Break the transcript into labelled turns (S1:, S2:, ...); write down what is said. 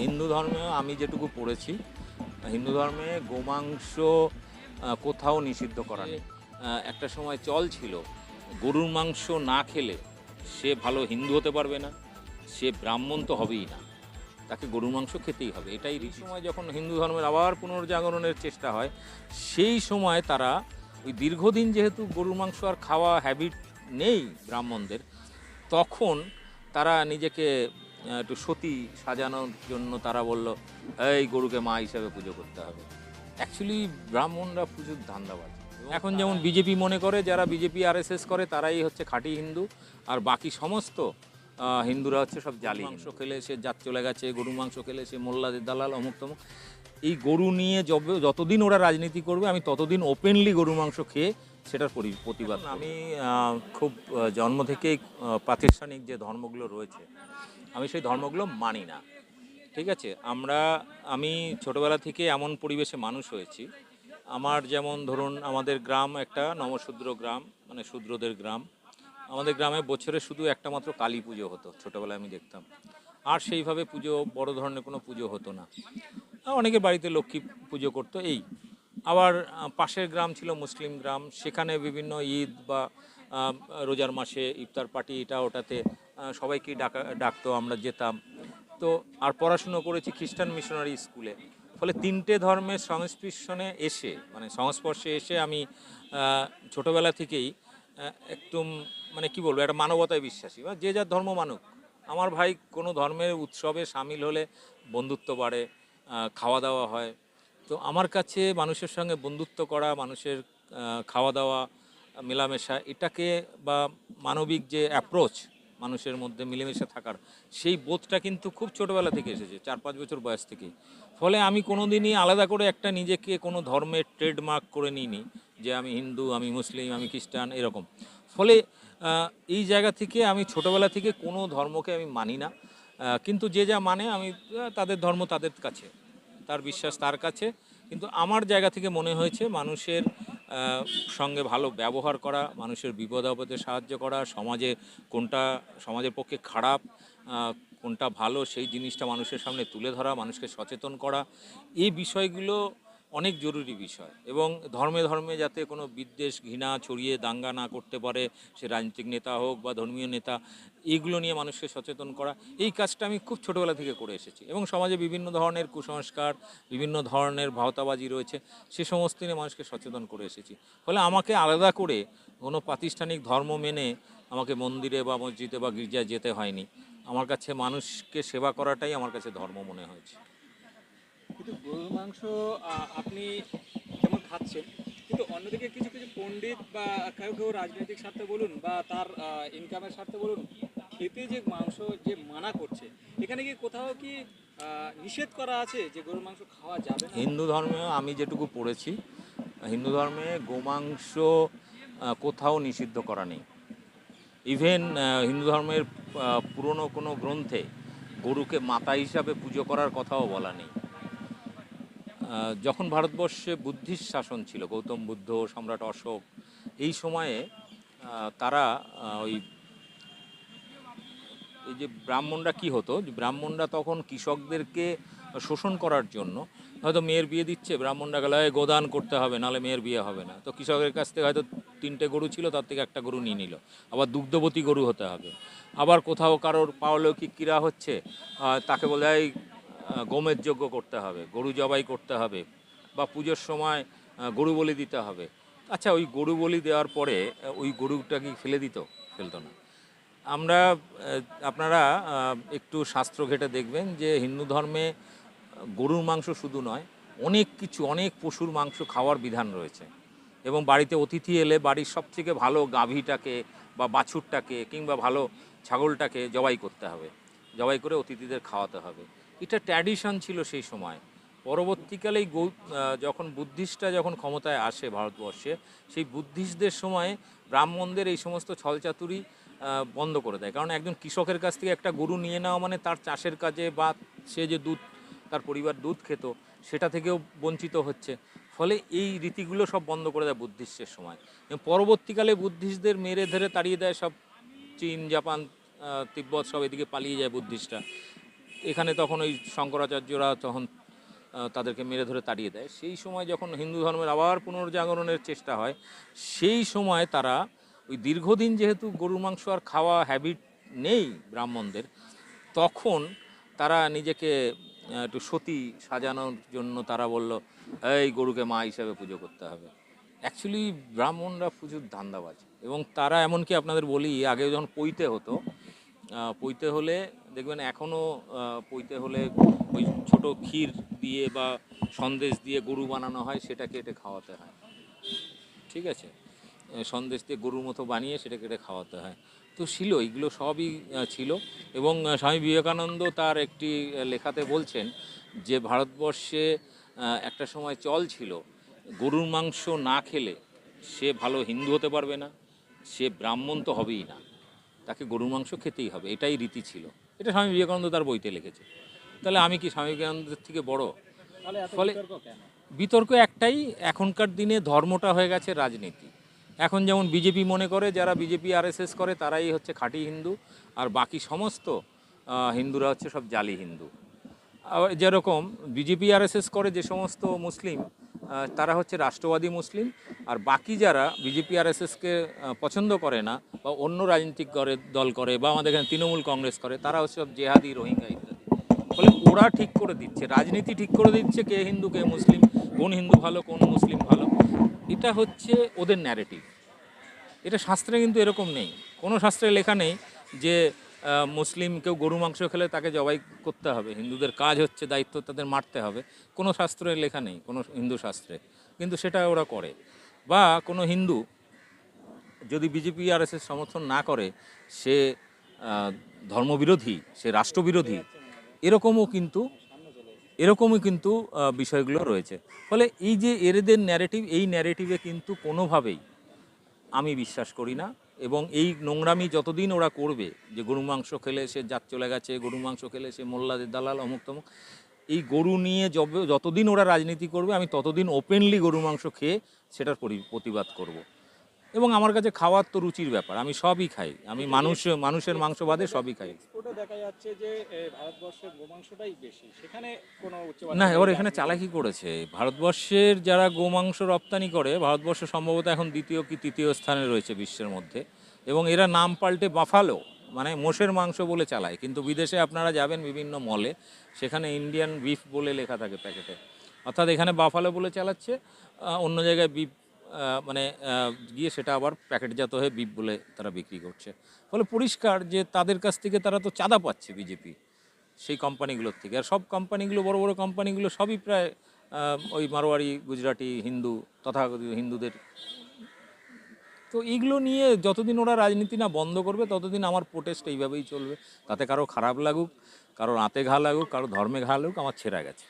S1: হিন্দু ধর্মে আমি যেটুকু পড়েছি, হিন্দু ধর্মে গোমাংস কোথাও নিষিদ্ধ করা নেই একটা সময় চল ছিল, গরুর মাংস না খেলে সে ভালো হিন্দু হতে পারবে না, সে ব্রাহ্মণ তো হবেই না, তাকে গরুর মাংস খেতেই হবে এটাই রীতি। সময় যখন হিন্দু ধর্মের আবার পুনর্জাগরণের চেষ্টা হয়, সেই সময় তারা ওই দীর্ঘদিন যেহেতু গরুর মাংস আর খাওয়া হ্যাবিট নেই ব্রাহ্মণদের, তখন তারা নিজেকে একটু সতী সাজানোর জন্য তারা বলল এই গরুকে মা হিসাবে পুজো করতে হবে। অ্যাকচুয়ালি ব্রাহ্মণরা পুজোর ধান্দাবাজ। এখন যেমন বিজেপি মনে করে যারা বিজেপি আরএসএস করে তারাই হচ্ছে খাঁটি হিন্দু। আর বাকি সমস্ত হিন্দুরা হচ্ছে সব জালি মাংস খেলে সে জাত চলে গেছে গরু মাংস খেলে সে মোল্লাদের দালাল অমুক তমুক। এই গরু নিয়ে যবে যতদিন ওরা রাজনীতি করবে আমি ততদিন ওপেনলি গরু মাংস খেয়ে সেটার পরি- প্রতিবাদ আমি খুব জন্ম থেকেই প্রাতিষ্ঠানিক যে ধর্মগুলো রয়েছে আমি সেই ধর্মগুলো মানি না। ঠিক আছে? আমরা, আমি ছোটবেলা থেকে এমন পরিবেশে মানুষ হয়েছি। আমার যেমন ধরুন, আমাদের গ্রাম একটা নমশূদ্র গ্রাম মানে শূদ্রদের গ্রাম। আমাদের গ্রামে বছরে শুধু একটা মাত্র কালী পুজো হতো, ছোটবেলায় আমি দেখতাম। আর সেইভাবে পুজো, বড় ধরনের কোনো পুজো হতো না। আর অনেকের বাড়িতে লক্ষ্মী পুজো করতো, এই। আবার পাশের গ্রাম ছিল মুসলিম গ্রাম। সেখানে বিভিন্ন ঈদ বা রোজার মাসে ইফতার পার্টি, এটা ওটাতে সবাইকে ডাকা, ডাকতো, আমরা যেতাম। তো আর পড়াশুনো করেছি খ্রিস্টান মিশনারি স্কুলে। ফলে তিনটে ধর্মের সংস্পর্শনে এসে মানে সংস্পর্শে এসে আমি ছোটবেলা থেকেই একটু মানে কি বলব, একটা মানবতায় বিশ্বাসী। বা যে যার ধর্ম মানুক। আমার ভাই কোনো ধর্মের উৎসবে সামিল হলে বন্ধুত্ব বাড়ে খাওয়া দাওয়া হয়। তো আমার কাছে মানুষের সঙ্গে বন্ধুত্ব করা, মানুষের খাওয়া দাওয়া মেলামেশা, এটাকে বা মানবিক যে অ্যাপ্রোচ মানুষের মধ্যে মিলেমিশে থাকার। সেই বোধটা কিন্তু খুব ছোটোবেলা থেকে এসেছে, চার পাঁচ বছর বয়স থেকে ফলে আমি কোনো দিনই আলাদা করে একটা নিজেকে কোনো ধর্মের ট্রেডমার্ক করে নিইনি যে আমি হিন্দু, আমি মুসলিম, আমি খ্রিস্টান, এরকম। ফলে এই জায়গা থেকে আমি ছোটোবেলা থেকে কোনো ধর্মকে আমি মানি না। কিন্তু যে যা মানে আমি তাদের ধর্ম তাদের কাছে। তার বিশ্বাস তার কাছে। কিন্তু আমার জায়গা থেকে মনে হয়েছে মানুষের সঙ্গে ভালো ব্যবহার করা, মানুষের বিপদ আপদে সাহায্য করা, সমাজে কোনটা, সমাজের পক্ষে খারাপ কোনটা ভালো, সেই জিনিসটা মানুষের সামনে তুলে ধরা, মানুষকে সচেতন করা, এই বিষয়গুলো অনেক জরুরি বিষয় এবং ধর্মে ধর্মে যাতে কোনো বিদ্বেষ, ঘৃণা ছড়িয়ে দাঙ্গা না করতে পারে, সে রাজনৈতিক নেতা হোক বা ধর্মীয় নেতা এইগুলো নিয়ে মানুষকে সচেতন করা, এই কাজটা আমি খুব ছোটোবেলা থেকে করে এসেছি এবং সমাজে বিভিন্ন ধরনের কুসংস্কার, বিভিন্ন ধরনের ভাওতাবাজি রয়েছে, সে সমস্ত নিয়ে মানুষকে সচেতন করে এসেছি। ফলে আমাকে আলাদা করে কোনো প্রাতিষ্ঠানিক ধর্ম মেনে আমাকে মন্দিরে বা মসজিদে বা গির্জায় যেতে হয়নি। আমার কাছে মানুষকে সেবা করাটাই আমার কাছে ধর্ম মনে হয়েছে।
S2: কিন্তু গরুর মাংস আপনি যেমন খাচ্ছেন, কিন্তু অন্যদিকে কিছু কিছু পণ্ডিত বা কেউ কেউ রাজনৈতিক স্বার্থে বলুন বা তার ইনকামের স্বার্থে বলুন, খেতে যে মাংস যে মানা করছে, এখানে কি কোথাও কি নিষেধ করা আছে যে গরুর মাংস খাওয়া যাবে
S1: হিন্দু ধর্মে আমি যেটুকু পড়েছি, হিন্দু ধর্মে গোমাংস কোথাও নিষিদ্ধ করা নেই। ইভেন হিন্দু ধর্মের পুরনো কোনো গ্রন্থে গরুকে মাতা হিসাবে পুজো করার কথাও বলা নেই। যখন ভারতবর্ষে বুদ্ধিস্ট শাসন ছিল, গৌতম বুদ্ধ, সম্রাট অশোক, এই সময়ে তারা ওই এই যে ব্রাহ্মণরা কি হতো ব্রাহ্মণরা তখন কৃষকদেরকে শোষণ করার জন্য, হয়তো মেয়ের বিয়ে দিচ্ছে, ব্রাহ্মণরা গেলে, "এই গোদান করতে হবে নাহলে মেয়ের বিয়ে হবে না। তো কৃষকের কাছ থেকে হয়তো তিনটে গরু ছিল, তার থেকে একটা গরু নিয়ে নিল। আবার দুগ্ধবতী গরু হতে হবে। আবার কোথাও কারোর পারলৌকিক ক্রীড়া হচ্ছে তাকে বলে গোমের যজ্ঞ করতে হবে, গরু জবাই করতে হবে, বা পুজোর সময় গরু বলি দিতে হবে। আচ্ছা ওই গরু বলি দেওয়ার পরে ওই গরুটা কি ফেলে দিত? ফেলতো না। আমরা আপনারা একটু শাস্ত্র ঘেটে দেখবেন যে হিন্দু ধর্মে গরুর মাংস শুধু নয়, অনেক কিছু, অনেক পশুর মাংস খাওয়ার বিধান রয়েছে। এবং বাড়িতে অতিথি এলে বাড়ির সবথেকে ভালো গাভীটাকে বা বাছুরটাকে কিংবা ভালো ছাগলটাকে জবাই করতে হবে। জবাই করে অতিথিদের খাওয়াতে হবে। এটা ট্র্যাডিশন ছিল সেই সময়। পরবর্তীকালে যখন বুদ্ধিস্টরা যখন ক্ষমতায় আসে ভারতবর্ষে, সেই বুদ্ধিস্টদের সময় ব্রাহ্মণদের এই সমস্ত ছলচাতুরি বন্ধ করে দেয়। কারণ একজন কৃষকের কাছ থেকে একটা গরু নিয়ে নেওয়া মানে তার চাষের কাজে বা সে যে দুধ, তার পরিবার দুধ খেত, সেটা থেকেও বঞ্চিত হচ্ছে। ফলে এই রীতিগুলো সব বন্ধ করে দেয় বুদ্ধিস্টের সময়। পরবর্তীকালে বুদ্ধিস্টদের মেরে ধরে তাড়িয়ে দেয় সব চীন, জাপান তিব্বত সব এদিকে পালিয়ে যায় বুদ্ধিস্টরা। এখানে তখন ওই শঙ্করাচার্যরা তখন তাদেরকে মেরে ধরে তাড়িয়ে দেয়। সেই সময় যখন হিন্দু ধর্মের আবার পুনর্জাগরণের চেষ্টা হয়, সেই সময় তারা ওই দীর্ঘদিন যেহেতু গরুর মাংস আর খাওয়া হ্যাবিট নেই ব্রাহ্মণদের, তখন তারা নিজেকে একটু সতী সাজানোর জন্য তারা বলল, এই গরুকে মা হিসাবে পুজো করতে হবে। অ্যাকচুয়ালি ব্রাহ্মণরা প্রচুর ধান্দাবাজ এবং তারা এমনকি আপনাদের বলি, আগে যখন পইতে হতো পইতে হলে দেখবেন এখনও পইতে হলে ওই ছোট ক্ষীর দিয়ে বা সন্দেশ দিয়ে গরু বানানো হয় সেটা কেটে খাওয়াতে হয়। ঠিক আছে? সন্দেশ দিয়ে গরুর মতো বানিয়ে সেটা কেটে খাওয়াতে হয়। তো ছিল, এগুলো সবই ছিল। এবং স্বামী বিবেকানন্দ তার একটি লেখাতে বলছেন যে, ভারতবর্ষে একটা সময় চল ছিল, গরুর মাংস না খেলে সে ভালো হিন্দু হতে পারবে না, সে ব্রাহ্মণ তো হবেই না। তাকে গরুর মাংস খেতেই হবে। এটাই রীতি ছিল। এটা স্বামী বিবেকানন্দ তার বইতে লিখেছে। তাহলে আমি কি স্বামী বিবেকানন্দের থেকে বড়? ফলে-
S2: বিতর্ক
S1: একটাই এখনকার দিনে ধর্মটা হয়ে গেছে রাজনীতি। এখন যেমন বিজেপি মনে করে যারা বিজেপি আরএসএস করে তারাই হচ্ছে খাঁটি হিন্দু আর বাকি সমস্ত হিন্দুরা হচ্ছে সব জালি হিন্দু। যেরকম বিজেপি আরএসএস করে যে সমস্ত মুসলিম তারা হচ্ছে রাষ্ট্রবাদী মুসলিম, আর বাকি যারা বিজেপি আরএসএসকে পছন্দ করে না বা অন্য রাজনৈতিক করে, দল করে বা আমাদের এখানে তৃণমূল কংগ্রেস করে, তারা হচ্ছে সব জেহাদি, রোহিঙ্গা ইত্যাদি। ফলে ওরা ঠিক করে দিচ্ছে, রাজনীতি ঠিক করে দিচ্ছে কে হিন্দু, কে মুসলিম, কোন হিন্দু ভালো, কোন মুসলিম ভালো। এটা হচ্ছে ওদের ন্যারেটিভ এটা শাস্ত্রে কিন্তু এরকম নেই। কোনো শাস্ত্রে লেখা নেই যে মুসলিম কেউ গরু, মাংস খেলে তাকে জবাই করতে হবে। হিন্দুদের কাজ হচ্ছে, দায়িত্ব তাদের মারতে হবে। কোনো শাস্ত্রে লেখা নেই, কোনো হিন্দু শাস্ত্রে। কিন্তু সেটা ওরা করে। বা কোনো হিন্দু যদি বিজেপি আর সমর্থন না করে, সে ধর্মবিরোধী, সে রাষ্ট্রবিরোধী, এরকমও কিন্তু, এরকমই কিন্তু বিষয়গুলো রয়েছে। ফলে এই যে এদের ন্যারেটিভ এই ন্যারেটিভে কিন্তু কোনোভাবেই আমি বিশ্বাস করি না। এবং এই নোংরামি যতদিন ওরা করবে, যে গরু মাংস খেলে সে জাত চলে গেছে, গরু মাংস খেলে সে মোল্লাদের দালাল, অমুক তমুক, এই গরু নিয়ে যবে- যতদিন ওরা রাজনীতি করবে, আমি ততদিন ওপেনলি গরু মাংস খেয়ে সেটার পরি- প্রতিবাদ করব। এবং আমার কাছে খাওয়ার তো রুচির ব্যাপার আমি সবই খাই আমি মানুষ মানুষের মাংস বাদে সবই খাই।
S2: দেখা যাচ্ছে যে ভারতবর্ষের গোমাংসটাই বেশি সেখানে কোনো
S1: না এবার এখানে চালাকি করেছে ভারতবর্ষের যারা গোমাংস রপ্তানি করে ভারতবর্ষ সম্ভবত এখন দ্বিতীয় কি তৃতীয় স্থানে রয়েছে বিশ্বের মধ্যে এবং এরা নাম পাল্টে বাফালো মানে মোষের মাংস বলে চালায় কিন্তু বিদেশে আপনারা যাবেন বিভিন্ন মলে সেখানে ইন্ডিয়ান বিফ বলে লেখা থাকে প্যাকেটে অর্থাৎ এখানে বাফালো বলে চালাচ্ছে অন্য জায়গায় বিফ মানে গিয়ে সেটা আবার প্যাকেটজাত হয়ে বিপ বলে তারা বিক্রি করছে। ফলে পরিষ্কার যে তাদের কাছ থেকে তারা তো চাঁদা পাচ্ছে বিজেপি, সেই কোম্পানিগুলোর থেকে। আর সব কোম্পানিগুলো, বড় বড় কোম্পানিগুলো সবই প্রায় ওই মারোয়ারি, গুজরাটি, হিন্দু, তথাকথিত হিন্দুদের। তো এইগুলো নিয়ে যতদিন ওরা রাজনীতি না বন্ধ করবে, ততদিন আমার প্রোটেস্ট এইভাবেই চলবে। তাতে কারও খারাপ লাগুক কারোর আঁতে ঘা লাগুক, কারও ধর্মে ঘা লাগুক, আমার ছেঁড়া গেছে।